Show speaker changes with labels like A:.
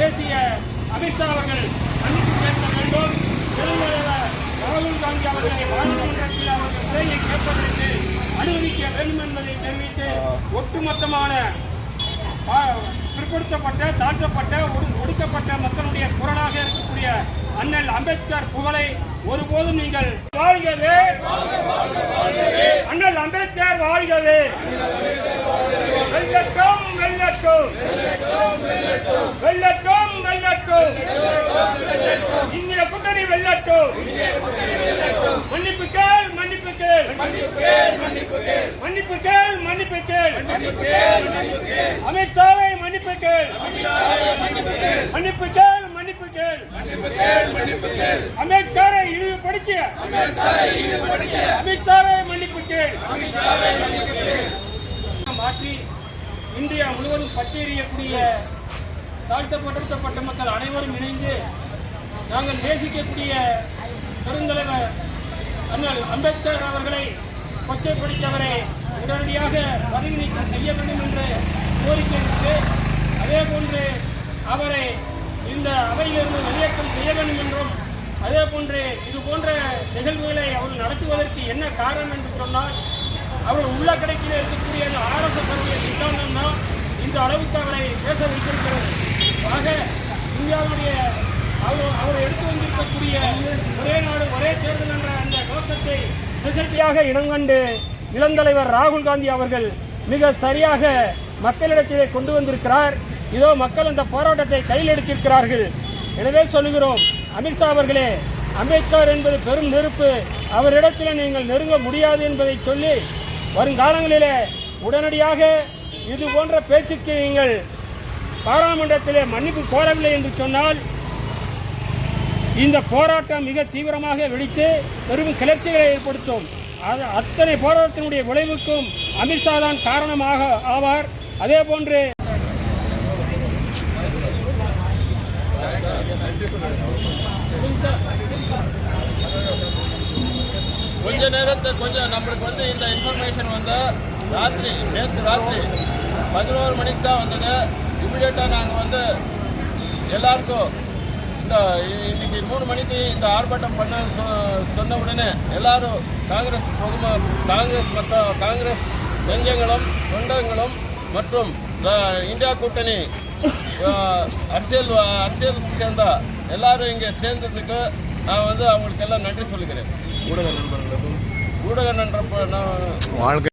A: தேசிய அமித்ஷா அவர்கள் மன்னிப்பு கேட்க வேண்டும் பெருந்தலைவர் ராகுல் காந்தி அவர்களை பாராளுமன்றத்தில் அவர்கள் உரையை கேட்பதற்கு அனுமதிக்க வேண்டும் என்பதை தெரிவித்து ஒட்டுமொத்தமான பிற்படுத்தப்பட்ட தாழ்த்தப்பட்ட ஒடுக்கப்பட்ட மக்களுடைய குரலாக இருக்கக்கூடிய அண்ணல் அம்பேத்கர் புகழை ஒருபோதும் நீங்கள் வாழ்கவே அண்ணல் அம்பேத்கர் வாழ்கவே வெள்ளட்டும் வெள்ளட்டும் வெள்ளட்டும் வெள்ளட்டும் இந்திய கூட்டணி வெள்ளட்டும் மன்னிப்பு கேள் மன்னிப்பு கேள் மன்னிப்பு கேள் மன்னிப்பு கேள் அமித்ஷாவை மன்னிப்பு கேள் மன்னிப்பு கேள் மன்னிப்பு கேள் அம்பேத்கரை இழிவுபடுத்திய. அமித்ஷாவை மன்னிப்பு கேள் மாற்றி இந்தியா முழுவதும் பட்டியலிடக்கூடிய தாழ்த்தப்பட்டிருக்கப்பட்ட மக்கள் அனைவரும் இணைந்து நாங்கள் நேசிக்கக்கூடிய பெருந்தலைவர் அண்ணல் அம்பேத்கர் அவர்களை கொச்சைப்படுத்தியவரை உடனடியாக பதவி நீக்கம் செய்ய வேண்டும் என்று கோரிக்கை விடுத்து அதே போன்று அவரை இந்த அவையிலிருந்து வெளியேற்றம் செய்ய வேண்டும் என்றும் அதே போன்று இது போன்ற நிகழ்வுகளை அவர்கள் நடத்துவதற்கு என்ன காரணம் என்று சொன்னால் அவர் உள்ள கடைக்கில் இருக்கக்கூடிய அந்த ஆர்எஸ்எஸ் சித்தாந்தம் தான் இந்த அளவுக்கு அவரை பேச வைத்திருக்கிறது. ஆக இந்தியாவுடைய அவர் அவர் எடுத்து வந்திருக்கக்கூடிய ஒரே நாடு ஒரே தேர்தல் என்ற அந்த நோக்கத்தை திசையாக இனங்கண்டு இளந்தலைவர் ராகுல் காந்தி அவர்கள் மிக சரியாக மக்களிடத்திலே கொண்டு வந்திருக்கிறார். இதோ மக்கள் அந்த போராட்டத்தை கையில் எடுத்திருக்கிறார்கள். எனவே சொல்லுகிறோம் அமித்ஷா அவர்களே அம்பேத்கர் என்பது பெரும் நெருப்பு. அவரிடத்தில் நீங்கள் நெருங்க முடியாது என்பதை சொல்லி வருங்காலங்களிலே உடனடியாக இது போன்ற பேச்சுக்கு நீங்கள் பாராளுமன்றத்திலே மன்னிப்பு கோரவில்லை என்று சொன்னால் இந்த போராட்டம் மிக தீவிரமாக வெடித்து பெரும் கிளர்ச்சிகளை ஏற்படுத்தும். அது அத்தனை போராட்டத்தினுடைய விளைவுக்கும் அமித்ஷா தான் காரணமாக ஆவார். அதே போன்று
B: கொஞ்ச நேரத்தை கொஞ்சம் நம்மளுக்கு வந்து இந்த இன்ஃபர்மேஷன் வந்து ராத்திரி நேற்று ராத்திரி பதினோரு மணிக்கு தான் வந்தது. இமிடியேட்டாக நாங்கள் வந்து எல்லாருக்கும் இந்த இன்னைக்கு மூணு மணிக்கு இந்த ஆர்ப்பாட்டம் பண்ண சொன்ன உடனே எல்லாரும் காங்கிரஸ் பொதும காங்கிரஸ் மற்ற காங்கிரஸ் நெஞ்சங்களும் தொண்டங்களும் மற்றும் இந்தியா கூட்டணி அரசியல் அரசியல் சேர்ந்த எல்லாரும் இங்கே சேர்ந்ததுக்கு நான் வந்து அவங்களுக்கு எல்லாம் நன்றி சொல்லுகிறேன்.
C: ஊடக நண்பர்களுக்கும்
B: ஊடக நண்பர் நான்
C: வாழ்க்கை